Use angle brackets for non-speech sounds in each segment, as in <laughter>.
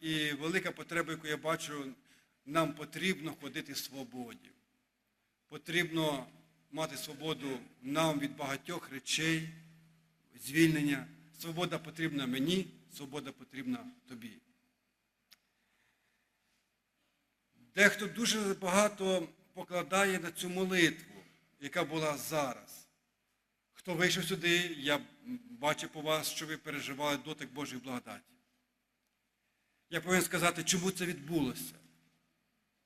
І велика потреба, яку я бачу, нам потрібно ходити в свободі. Потрібно мати свободу нам від багатьох речей, звільнення. Свобода потрібна мені, свобода потрібна тобі. Дехто дуже багато покладає на цю молитву, яка була зараз. Хто вийшов сюди, я бачу по вас, що ви переживали дотик Божої благодаті. Я повинен сказати, чому це відбулося.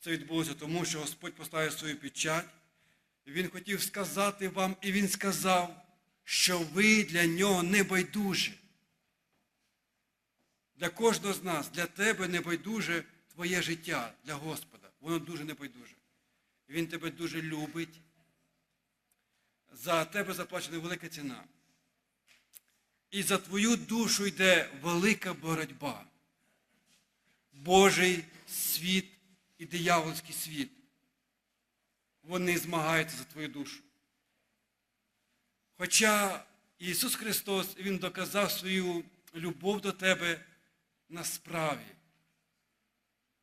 Це відбулося тому, що Господь поставив свою печать, Він хотів сказати вам, і Він сказав, що ви для нього не байдужі. Для кожного з нас, для тебе не байдуже твоє життя для Господа. Воно дуже не байдуже. Він тебе дуже любить. За тебе заплачена велика ціна. І за твою душу йде велика боротьба. Божий світ і диявольський світ. Вони змагаються за твою душу. Хоча Ісус Христос Він доказав свою любов до тебе на справі.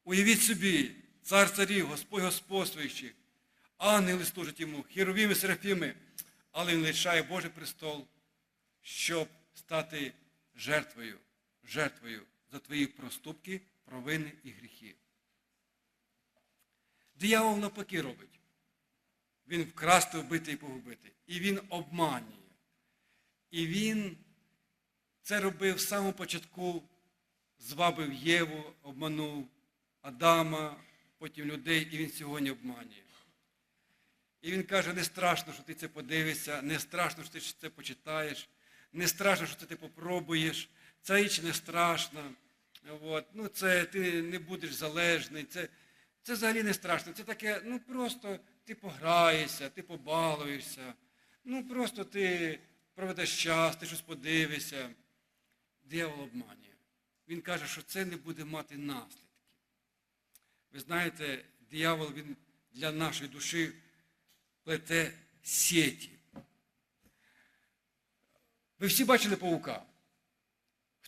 Уявіть собі, цар царів, Господь господствуючих, ангели служать йому, херовіми, серафіми, але він лишає Божий престол, щоб стати жертвою, жертвою за твої проступки, провини і гріхи. Диявол навпаки робить. Він вкрасти, вбити і погубити. І він обманює. І він це робив з самого початку, звабив Єву, обманув Адама, потім людей, і він сьогодні обманює. І він каже, не страшно, що ти це подивишся, не страшно, що ти це почитаєш, не страшно, що ти це попробуєш, ця річ не страшна. От. Ну, це ти не будеш залежний, це, це взагалі не страшно. Це таке, ну просто ти пограєшся, ти побалуєшся, ну просто ти проведеш час, ти щось подивишся. Диявол обманює. Він каже, що це не буде мати наслідки. Ви знаєте, диявол він для нашої душі плете сіті. Ви всі бачили павука?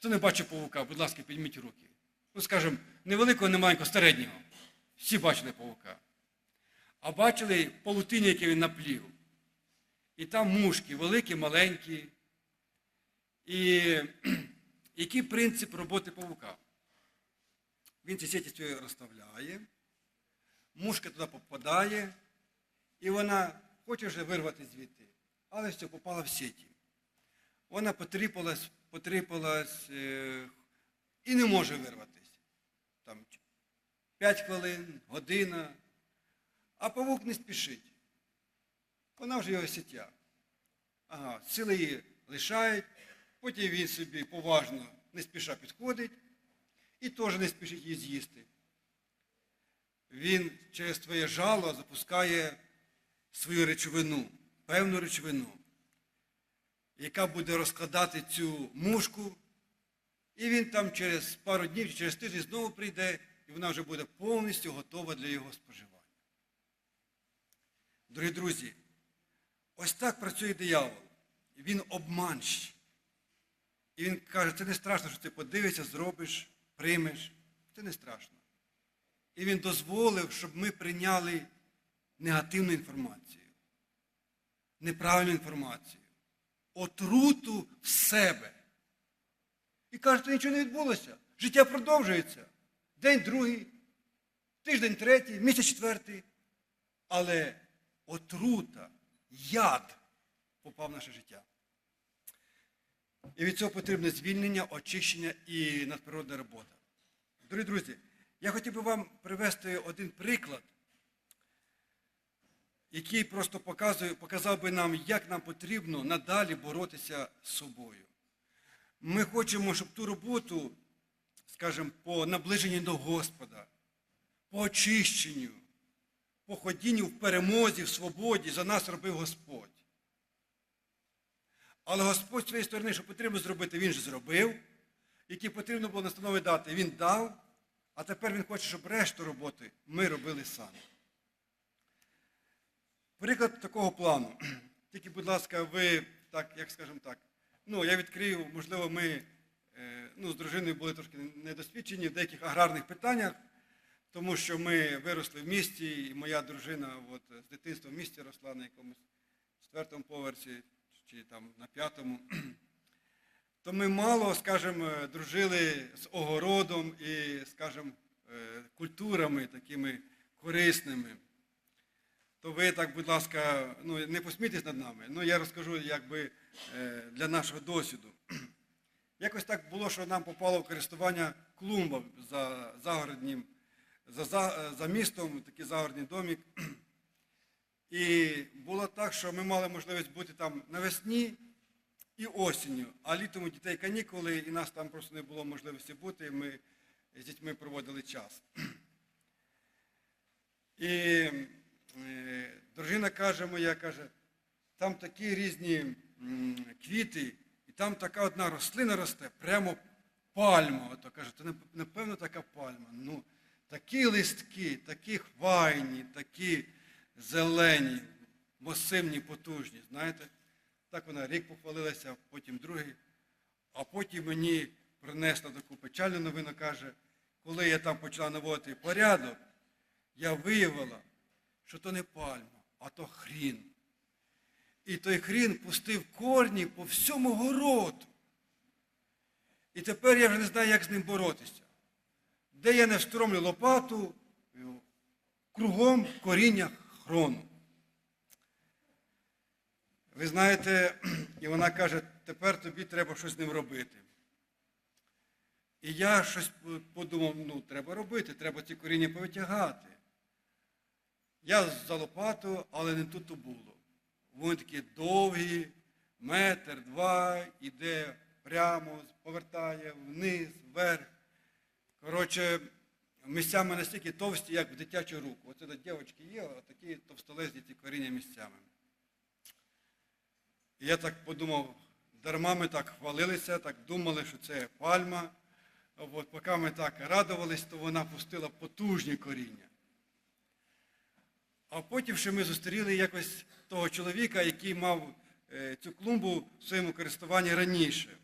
Хто не бачив павука, будь ласка, підніміть руки. Ну, скажімо, невеликого, не маленького, середнього. Всі бачили павука. А бачили павутині, яке він наплів. І там мушки, великі, маленькі. І який принцип роботи павука? Він ці сіті розставляє, мушка туди попадає, і вона хоче вже вирвати звідти, але все попала в сіті. Вона потріпалась, потріпалась е, і не може вирватися. Там 5 хвилин, година, а павук не спішить. Вона вже його сітя. Ага, сили її лишають, потім він собі поважно не спіша підходить і теж не спішить її з'їсти. Він через твоє жало запускає свою речовину, певну речовину, яка буде розкладати цю мушку, і він там через пару днів чи через тиждень знову прийде, і вона вже буде повністю готова для його споживання. Дорогі друзі, ось так працює диявол. Він обманщик. І він каже, це не страшно, що ти подивишся, зробиш, приймеш. Це не страшно. І він дозволив, щоб ми прийняли негативну інформацію, неправильну інформацію, отруту в себе. І каже, що нічого не відбулося. Життя продовжується. День другий, тиждень третій, місяць четвертий. Але отрута, яд попав в наше життя. І від цього потрібне звільнення, очищення і надприродна робота. Дорогі друзі, я хотів би вам привести один приклад, який просто показує, показав би нам, як нам потрібно надалі боротися з собою. Ми хочемо, щоб ту роботу, скажімо, по наближенню до Господа, по очищенню, по ходінню в перемозі, в свободі за нас робив Господь. Але Господь з своєї сторони, що потрібно зробити, Він ж зробив. Які потрібно було настанови дати, Він дав. А тепер Він хоче, щоб решту роботи ми робили самі. Приклад такого плану. <clears throat> Тільки, будь ласка, ви, так, як скажемо так, ну, я відкрию, можливо, ми е, ну, з дружиною були трошки недосвідчені в деяких аграрних питаннях, тому що ми виросли в місті, і моя дружина от, з дитинства в місті росла на якомусь четвертому поверсі чи там на п'ятому. <clears throat> То ми мало, скажімо, дружили з огородом і, скажімо, е, культурами такими корисними. То ви так, будь ласка, ну, не посмійтесь над нами, ну я розкажу якби е, для нашого досвіду. <clears throat> Якось так було, що нам попало в користування клумба за загороднім, за, за, за містом, такий загородний домик. <clears throat> І було так, що ми мали можливість бути там навесні і осінню, а літом у дітей канікули, і нас там просто не було можливості бути, і ми з дітьми проводили час. <clears throat> І е, дружина каже моя, каже, там такі різні квіти, і там така одна рослина росте, прямо пальма. Ото каже, то напевно така пальма. Ну, такі листки, такі хвайні, такі зелені, масивні, потужні. Знаєте, так вона рік похвалилася, потім другий. А потім мені принесла таку печальну новину, каже, коли я там почала наводити порядок, я виявила, що то не пальма, а то хрін. І той хрін пустив корні по всьому городу. І тепер я вже не знаю, як з ним боротися. Де я не встромлю лопату, кругом коріння хрону. Ви знаєте, і вона каже, тепер тобі треба щось з ним робити. І я щось подумав, ну, треба робити, треба ці коріння повитягати. Я за лопату, але не тут то було. Вони такі довгі, метр, два, іде прямо, повертає вниз, вверх. Коротше, місцями настільки товсті, як в дитячу руку. Оце до дівчинки є, такі товстолезні ці коріння місцями. І я так подумав, дарма ми так хвалилися, так думали, що це пальма. От, поки ми так радувались, то вона пустила потужні коріння. А потім ще ми зустріли якось того чоловіка, який мав е, цю клумбу в своєму користуванні раніше.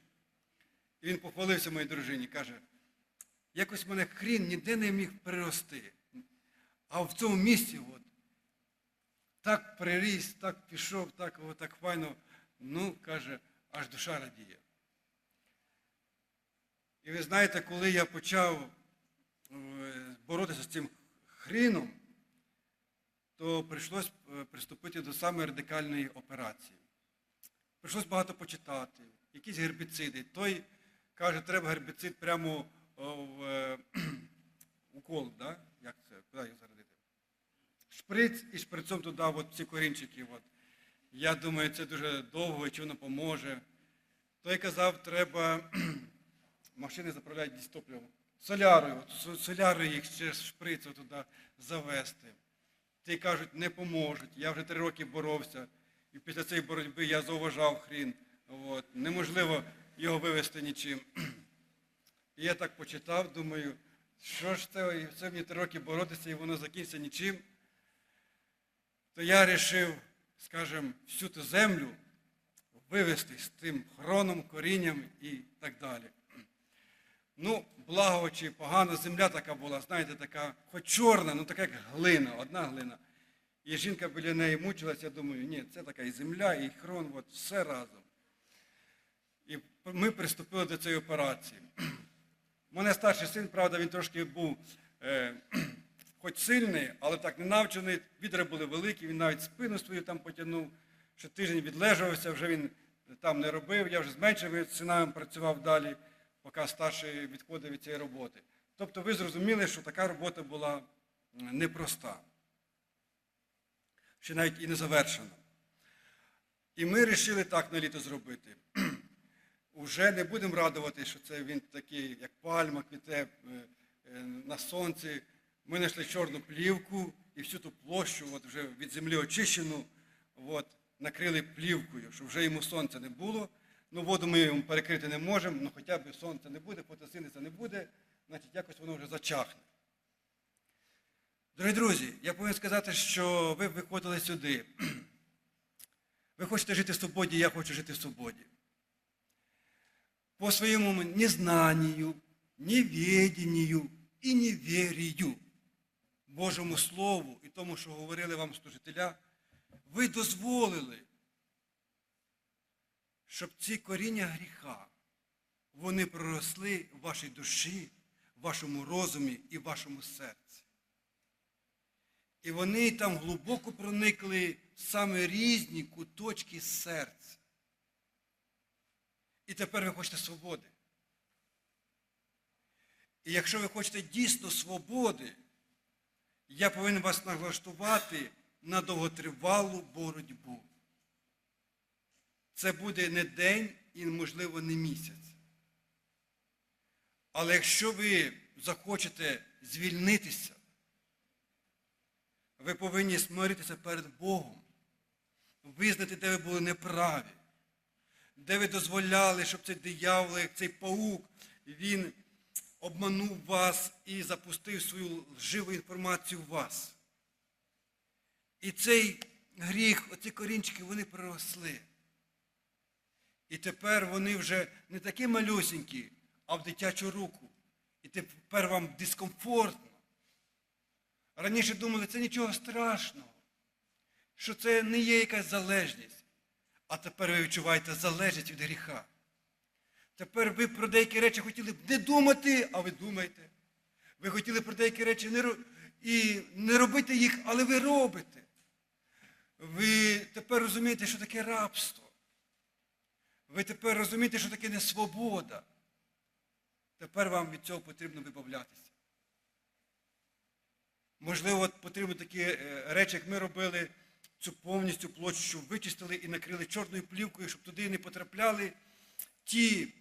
І він похвалився моїй дружині, каже, якось мене хрін ніде не міг прирости. А в цьому місці от, так приріс, так пішов, так, от, так файно, ну, каже, аж душа радіє. І ви знаєте, коли я почав е, боротися з цим хріном, то прийшлось е, приступити до самої радикальної операції. Прийшлось багато почитати, якісь гербіциди. Той каже, треба гербіцид прямо в е, <clears throat> укол, да? як це, куди його зарядити? Шприц і шприцом туди от ці корінчики. От. Я думаю, це дуже довго, і чи воно поможе. Той казав, треба <clears throat> машини заправляють дістопливом. Солярою, солярою їх через шприц туди завести. Ті кажуть, не поможуть. Я вже три роки боровся. І після цієї боротьби я зауважав хрін. От. Неможливо його вивести нічим. І я так почитав, думаю, що ж це, це мені три роки боротися, і воно закінчиться нічим. То я вирішив, скажімо, всю ту землю вивести з тим хроном, корінням і так далі. Ну, благо чи погана земля така була, знаєте, така, хоч чорна, ну така як глина, одна глина. І жінка біля неї мучилася, я думаю, ні, це така і земля, і хрон, от все разом. І ми приступили до цієї операції. Мене старший син, правда, він трошки був е, <clears throat> хоч сильний, але так не навчений. Відра були великі, він навіть спину свою там потягнув, що тиждень відлежався, вже він там не робив. Я вже з меншими синами працював далі, поки старший відходив від цієї роботи. Тобто ви зрозуміли, що така робота була непроста, ще навіть і не завершена. І ми вирішили так на літо зробити. <clears throat> Уже не будемо радувати, що це він такий, як пальма, квіте е, е, на сонці. Ми знайшли чорну плівку і всю ту площу, от вже від землі очищену, от, накрили плівкою, щоб вже йому сонця не було. Ну, воду ми перекрити не можемо, ну хоча б сонця не буде, фотосинтеза не буде, значить якось воно вже зачахне. Дорогі друзі, я повинен сказати, що ви виходили сюди. Ви хочете жити в свободі, я хочу жити в свободі. по своему незнанию, неведению і неверію Божому Слову і тому, що говорили вам служителя, ви дозволили, щоб ці коріння гріха, вони проросли в вашій душі, в вашому розумі і в вашому серці. І вони там глибоко проникли в саме різні куточки серця. І тепер ви хочете свободи. І якщо ви хочете дійсно свободи, я повинен вас налаштувати на довготривалу боротьбу. Це буде не день і, можливо, не місяць. Але якщо ви захочете звільнитися, ви повинні смиритися перед Богом, визнати, де ви були неправі, де ви дозволяли, щоб цей диявол, цей паук, він обманув вас і запустив свою живу інформацію в вас. І цей гріх, оці корінчики, вони проросли. І тепер вони вже не такі малюсенькі, а в дитячу руку. І тепер вам дискомфортно. Раніше думали, це нічого страшного, що це не є якась залежність. А тепер ви відчуваєте залежність від гріха. Тепер ви про деякі речі хотіли б не думати, а ви думаєте. Ви хотіли про деякі речі не, і не робити їх, але ви робите. Ви тепер розумієте, що таке рабство. Ви тепер розумієте, що таке несвобода. Тепер вам від цього потрібно вибавлятися. Можливо, потрібно такі е, речі, як ми робили, цю повністю площу вичистили і накрили чорною плівкою, щоб туди не потрапляли ті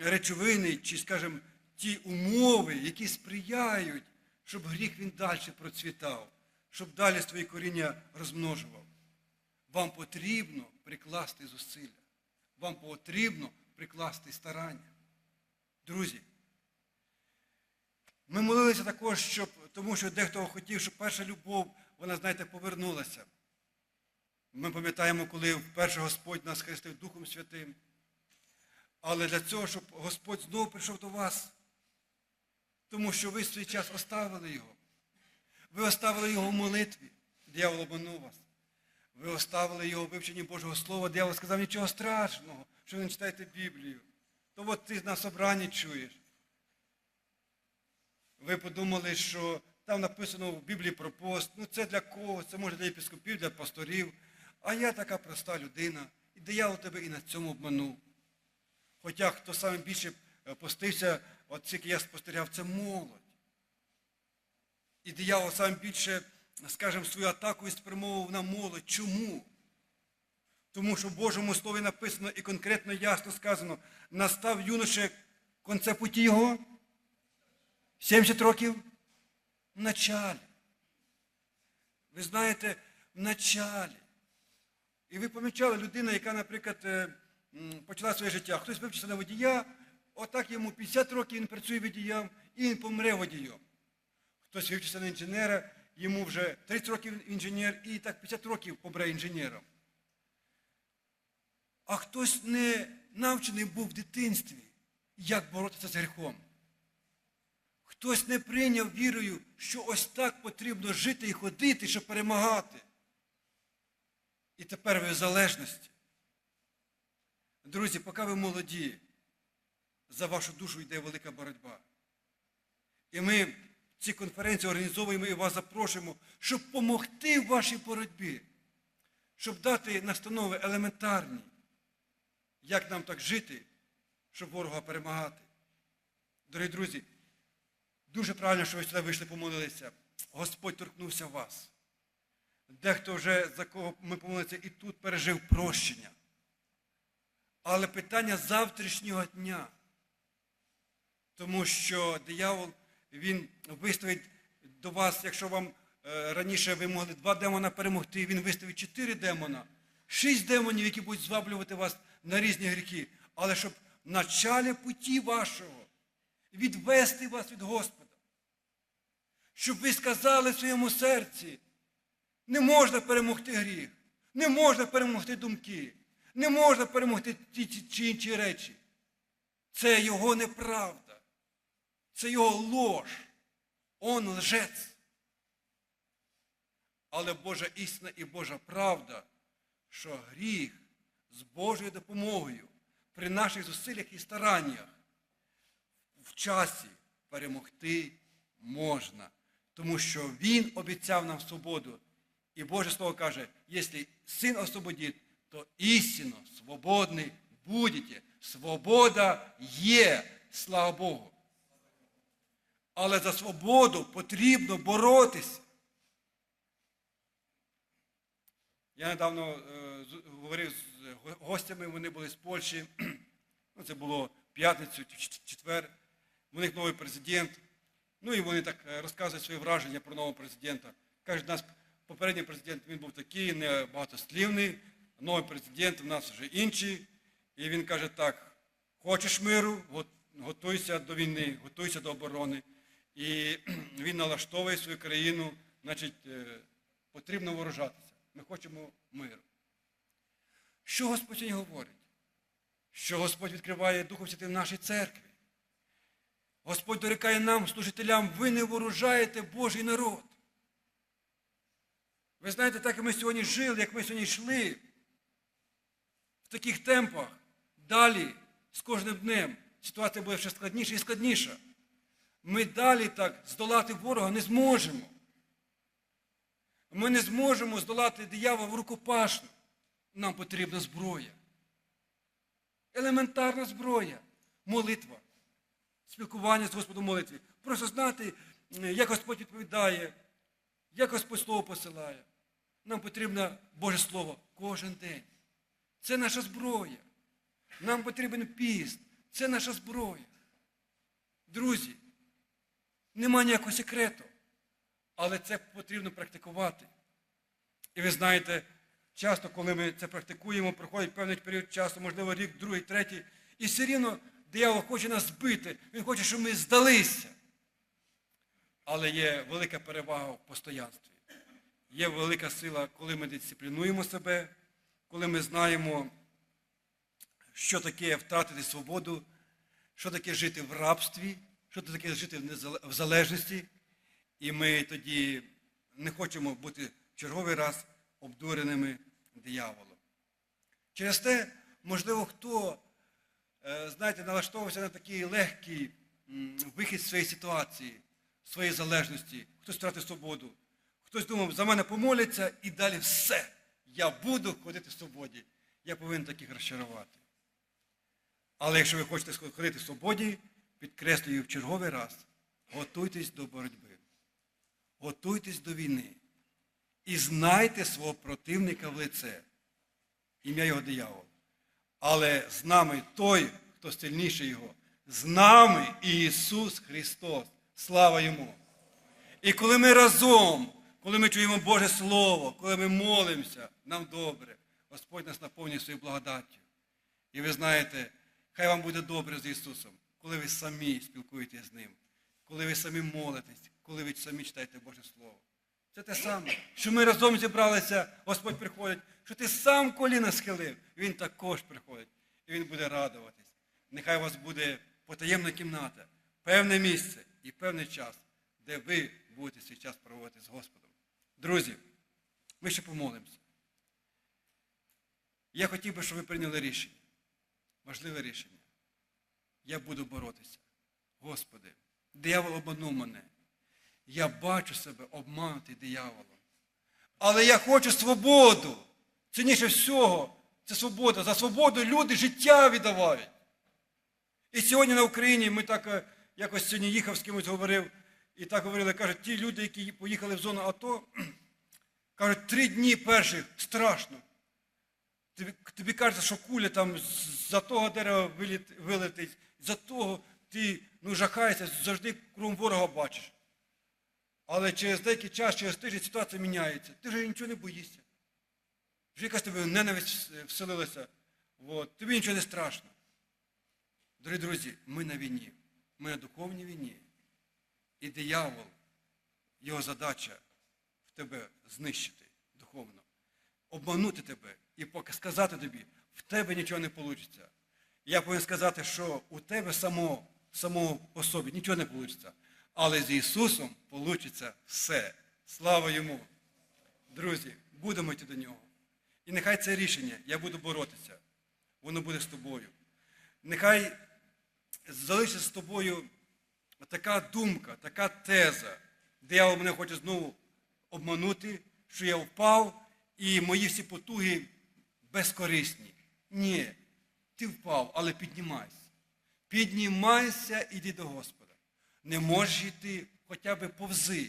речовини, чи, скажімо, ті умови, які сприяють, щоб гріх він далі процвітав, щоб далі свої коріння розмножував. Вам потрібно прикласти зусилля. Вам потрібно прикласти старання. Друзі, ми молилися також, щоб, тому що дехто хотів, щоб перша любов, вона, знаєте, повернулася. Ми пам'ятаємо, коли вперше Господь нас хрестив Духом Святим. Але для цього, щоб Господь знову прийшов до вас, тому що ви в свій час оставили його. Ви оставили його в молитві, диявол обманув вас. Ви оставили його в вивченні Божого Слова, диявол сказав нічого страшного, що ви не читаєте Біблію. То от ти на собранні чуєш. Ви подумали, що там написано в Біблії про пост, ну це для кого? Це може для єпископів, для пасторів. А я така проста людина. І диявол тебе і на цьому обманув. Хоча хто саме більше постився, от тільки я спостерігав, це молодь. І диявол саме більше, скажімо, свою атаку і спрямовував на молодь. Чому? Тому що в Божому Слові написано і конкретно ясно сказано, настав юноше конце путі його. 70 років в началі. Ви знаєте, в началі. І ви помічали людина, яка, наприклад, почала своє життя. Хтось вивчився на водія, отак йому 50 років він працює водієм, і він помре водієм. Хтось вивчився на інженера, йому вже 30 років інженер, і так 50 років помре інженером. А хтось не навчений був в дитинстві, як боротися з гріхом. Хтось не прийняв вірою, що ось так потрібно жити і ходити, щоб перемагати. І тепер ви в залежності. Друзі, поки ви молоді, за вашу душу йде велика боротьба. І ми ці конференції організовуємо і вас запрошуємо, щоб допомогти в вашій боротьбі, щоб дати настанови елементарні, як нам так жити, щоб ворога перемагати. Дорогі друзі, дуже правильно, що ви сюди вийшли, помолилися. Господь торкнувся вас. Дехто вже, за кого ми помолилися, і тут пережив прощення. Але питання завтрашнього дня. Тому що диявол, він виставить до вас, якщо вам е, раніше ви могли два демона перемогти, він виставить чотири демона, шість демонів, які будуть зваблювати вас на різні гріхи. Але щоб в началі путі вашого відвести вас від Господа. Щоб ви сказали в своєму серці, не можна перемогти гріх, не можна перемогти думки, не можна перемогти ті чи інші речі. Це його неправда. Це його лож. Он лжець. Але Божа істина і Божа правда, що гріх з Божою допомогою при наших зусиллях і стараннях в часі перемогти можна. Тому що Він обіцяв нам свободу. І Боже Слово каже, якщо син освободить, то істинно свободний будете. Свобода є, слава Богу. Але за свободу потрібно боротися. Я недавно е, говорив з гостями, вони були з Польщі. <clears throat> Ну, це було п'ятницю, чи четвер. У них новий президент. Ну і вони так е, розказують свої враження про нового президента. Кажуть, нас попередній президент він був такий, не багатослівний, новий президент, у нас вже інший. І він каже так: хочеш миру, готуйся до війни, готуйся до оборони. І <clears throat> він налаштовує свою країну, значить, е, потрібно ворожатися. Ми хочемо миру. Що Господь сьогодні говорить? Що Господь відкриває Духом Святим в нашій церкві. Господь дорікає нам, служителям, ви не ворожаєте Божий народ. Ви знаєте, так як ми сьогодні жили, як ми сьогодні йшли в таких темпах, далі з кожним днем ситуація буде ще складніша і складніша. Ми далі так здолати ворога не зможемо. Ми не зможемо здолати диявола в рукопашну. Нам потрібна зброя. Елементарна зброя. Молитва. Спілкування з Господом молитві. Просто знати, як Господь відповідає, як Господь Слово посилає. Нам потрібно Боже Слово кожен день. Це наша зброя. Нам потрібен піст. Це наша зброя. Друзі, нема ніякого секрету. Але це потрібно практикувати. І ви знаєте, часто, коли ми це практикуємо, проходить певний період часу, можливо, рік, другий, третій, і все рівно диявол хоче нас збити, він хоче, щоб ми здалися. Але є велика перевага в постоянстві. Є велика сила, коли ми дисциплінуємо себе, коли ми знаємо, що таке втратити свободу, що таке жити в рабстві, що це таке жити в залежності. І ми тоді не хочемо бути в черговий раз обдуреними дияволом. Через те, можливо, хто, е, знаєте, налаштовувався на такий легкий вихід з своєї ситуації, своєї залежності, хтось втратив свободу, хтось думав, за мене помоляться і далі все. Я буду ходити в свободі. Я повинен таких розчарувати. Але якщо ви хочете ходити в свободі, підкреслюю в черговий раз, готуйтесь до боротьби. Готуйтесь до війни. І знайте свого противника в лице. Ім'я його диявол. Але з нами той, хто сильніший його. З нами Ісус Христос. Слава Йому. І коли ми разом, коли ми чуємо Боже Слово, коли ми молимося, нам добре, Господь нас наповнює своєю благодаттю. І ви знаєте, хай вам буде добре з Ісусом, коли ви самі спілкуєтесь з Ним, коли ви самі молитесь, коли ви самі читаєте Боже Слово. Це те саме, що ми разом зібралися, Господь приходить, що ти сам коліна схилив, Він також приходить. І Він буде радуватись. Нехай у вас буде потаємна кімната, певне місце і певний час, де ви будете свій час проводити з Господом. Друзі, ми ще помолимося. Я хотів би, щоб ви прийняли рішення. Важливе рішення. Я буду боротися. Господи, диявол обманув мене. Я бачу себе обманутий дияволом. Але я хочу свободу. Цінніше всього, це свобода. За свободу люди життя віддавають. І сьогодні на Україні ми так е, якось сьогодні їхав з кимось говорив, і так говорили, кажуть, ті люди, які поїхали в зону АТО, <clears throat> кажуть, три дні перших страшно. Тобі, тобі кажеться, що куля там з- за того дерева вилетить, за того ти ну, жахаєшся, завжди крім ворога бачиш. Але через деякий час, через тиждень ситуація міняється. Ти вже нічого не боїшся. Вже якась тобі ненависть вселилася. От. Тобі нічого не страшно. Дорогі друзі, ми на війні. Ми на духовній війні. І диявол, його задача в тебе знищити духовно, обманути тебе і сказати тобі, в тебе нічого не вийде. Я повинен сказати, що у тебе самого, самого по собі нічого не вийде. Але з Ісусом вийде все. Слава йому. Друзі, будемо йти до нього. І нехай це рішення, я буду боротися. Воно буде з тобою. Нехай залишиться з тобою така думка, така теза. Диявол мене хоче знову обманути, що я впав і мої всі потуги безкорисні. Ні, ти впав, але піднімайся. Піднімайся, іди до Господа. Не можеш йти, хоча б повзи.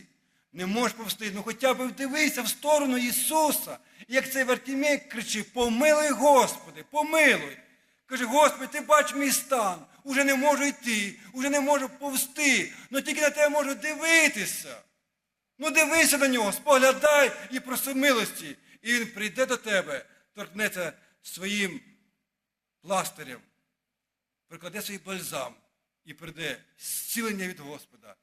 Не можеш повсти, ну хоча б дивися в сторону Ісуса. І як цей Вартімей кричить, помилуй Господи, помилуй. Каже, Господи, ти бач мій стан, уже не можу йти, уже не можу повсти, ну тільки на тебе можу дивитися. Ну дивися на нього, споглядай і проси милості. І він прийде до тебе, торкнеться своїм пластирем, прикладе свій бальзам і прийде зцілення від Господа.